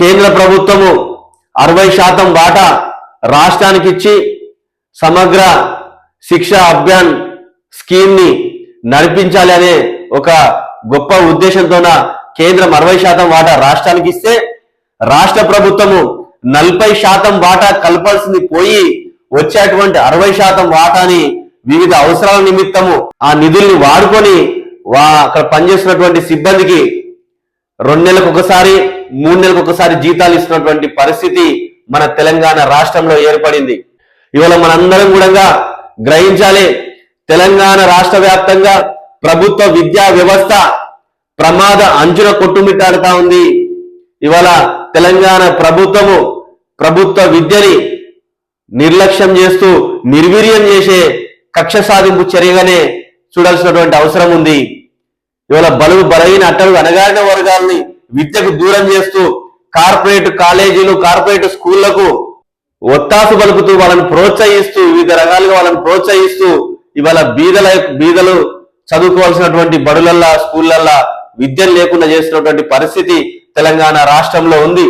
కేంద్ర ప్రభుత్వము అరవై శాతం వాటా రాష్ట్రానికి ఇచ్చి సమగ్ర శిక్ష అభియాన్ స్కీమ్ని నడిపించాలి అనే ఒక గొప్ప ఉద్దేశంతోన కేంద్రం అరవై శాతం వాటా రాష్ట్రానికి ఇస్తే రాష్ట్ర ప్రభుత్వము నలభై శాతం వాటా కలపాల్సింది పోయి వచ్చేటువంటి అరవై శాతం వాటాని వివిధ అవసరాల నిమిత్తము ఆ నిధుల్ని వాడుకొని వా అక్కడ పనిచేస్తున్నటువంటి సిబ్బందికి రెండు నెలలకు ఒకసారి మూడు నెలలకు ఒకసారి జీతాలు ఇస్తున్నటువంటి పరిస్థితి మన తెలంగాణ రాష్ట్రంలో ఏర్పడింది. ఇవాళ మనందరం కూడా గ్రహించాలి తెలంగాణ రాష్ట్ర వ్యాప్తంగా ప్రభుత్వ విద్యా వ్యవస్థ ప్రమాద అంచున కొట్టుమిట్టాడుతా ఉంది. ఇవాళ తెలంగాణ ప్రభుత్వము ప్రభుత్వ విద్యని నిర్లక్ష్యం చేస్తూ నిర్వీర్యం చేసే కక్ష సాధింపు చర్యగానే చూడాల్సినటువంటి అవసరం ఉంది. ఇవాళ బలుగు బలహీన అట్టలు అనగారిన వర్గాల్ని విద్యకు దూరం చేస్తూ కార్పొరేట్ కాలేజీలు కార్పొరేట్ స్కూళ్ళకు ఒత్తాసు పలుకుతూ వాళ్ళని ప్రోత్సహిస్తూ వివిధ రకాలుగా వాళ్ళని ప్రోత్సహిస్తూ ఇవాళ బీదల బీదలు చదువుకోవాల్సినటువంటి బడులల్లా స్కూళ్ళల్లా విద్యను లేకుండా చేస్తున్నటువంటి పరిస్థితి తెలంగాణ రాష్ట్రంలో ఉంది.